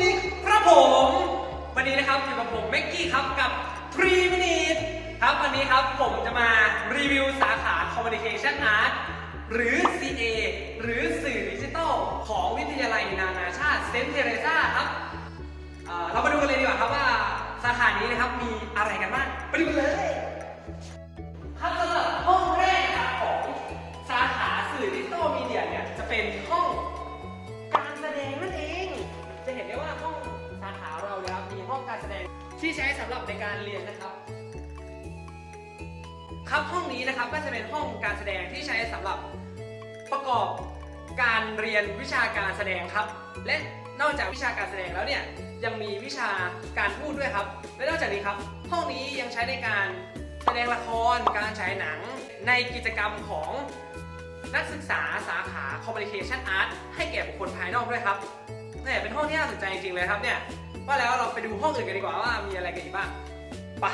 วัดีครับผม วันนี้นะครับอยู่กับผมเม็กกี้ครับกับพรีมินิทครับวันนี้ครับผมจะมารีวิวสาขา Communication ร์ตหรือ CA หรือสื่อดิจิทัลของวิทยาลัยนานาชาติเซนเทเรซ่าครับเรามาดูกันเลยดีกว่าครับว่าสาขานี้นะครับมีอะไรกันบ้างไปดูกันเลยครับสำหรับห้องแรกของสาขาสื่อดิจิทัลมีเดียเนี่ยจะเป็นห้อง ที่ใช้สำหรับในการเรียนนะครับ ครับห้องนี้นะครับก็จะเป็นห้องการแสดงที่ใช้สำหรับประกอบการเรียนวิชาการแสดงครับ และนอกจากวิชาการแสดงแล้วเนี่ยยังมีวิชาการพูดด้วยครับ และนอกจากนี้ครับ ห้องนี้ยังใช้ในการแสดงละครการฉายหนัง ในกิจกรรมของนักศึกษาสาขา Communication Art ให้แก่บุคคลภายนอกด้วยครับเนี่ยเป็นห้องที่น่าสนใจจริงๆเลยครับเนี่ย ว่าแล้วเราไปดูห้องอื่นกันดีกว่าว่ามีอะไรกันอีกบ้างไป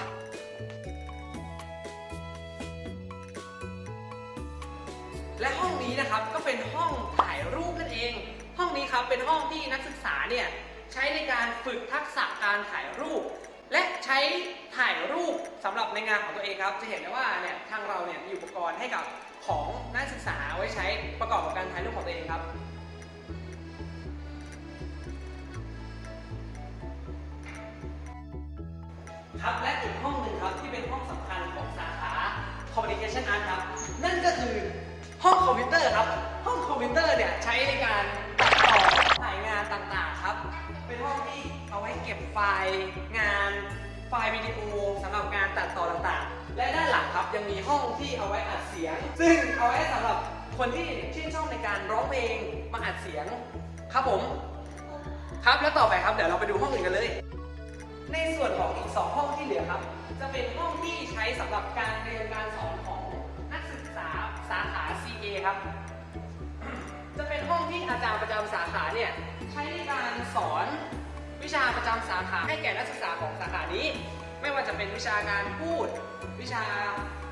และห้องนี้นะครับก็เป็นห้องถ่ายรูปนั่นเอง ห้องนี้ครับเป็นห้องที่นักศึกษาเนี่ยใช้ในการฝึกทักษะการถ่ายรูป และใช้ถ่ายรูปสำหรับในงานของตัวเองครับ จะเห็นได้ว่าเนี่ยทางเราเนี่ยมีอุปกรณ์ให้กับของนักศึกษาไว้ใช้ประกอบกับการถ่ายรูปของตัวเองครับ ครับและอีกห้องหนึ่งครับที่เป็นห้องสำคัญของสาขา Communication Art ครับ นั่นก็คือห้องคอมพิวเตอร์ครับ ห้องคอมพิวเตอร์เนี่ยใช้ในการตัดต่อถ่ายงานต่างๆครับ เป็นห้องที่เอาไว้เก็บไฟล์งานไฟล์วิดีโอสำหรับการตัดต่อต่างๆ และด้านหลังครับยังมีห้องที่เอาไว้อัดเสียง ซึ่งเอาไว้สำหรับคนที่ชื่นชอบในการร้องเพลงมาอัดเสียงครับผม ครับแล้วต่อไปครับเดี๋ยวเราไปดูห้องอื่นกันเลย ในส่วนของอีก 2 ห้องที่เหลือครับ จะเป็นห้องที่ใช้สำหรับการเรียนการสอนของนักศึกษาสาขา CA ครับ จะเป็นห้องที่อาจารย์ประจำสาขาเนี่ยใช้ในการสอนวิชาประจำสาขาให้แก่นักศึกษาของสาขานี้ ไม่ว่าจะเป็นวิชาการพูด วิชา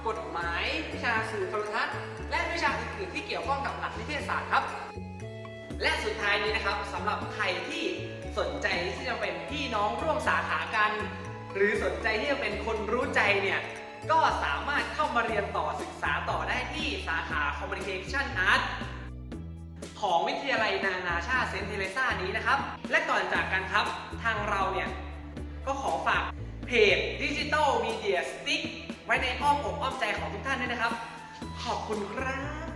กฎหมาย วิชาสื่อโทรทัศน์ และวิชาอื่นๆที่เกี่ยวข้องกับหลักนิเทศศาสตร์ครับ และสุดท้ายนี้นะครับสำหรับใครที่ สนใจที่จะเป็นพี่น้องร่วมสาขากัน หรือสนใจที่จะเป็นคนรู้ใจเนี่ยก็สามารถเข้ามาเรียนต่อศึกษาต่อได้ที่สาขา Communication Art ของวิทยาลัยนานาชาติเซนต์เทเรซานี้นะครับ และก่อนจากกันครับทางเราเนี่ย ก็ขอฝากเพจ Digital Media Stick ไว้ในอ้อมอกอ้อมใจของทุกท่านด้วยนะครับ ขอบคุณครับ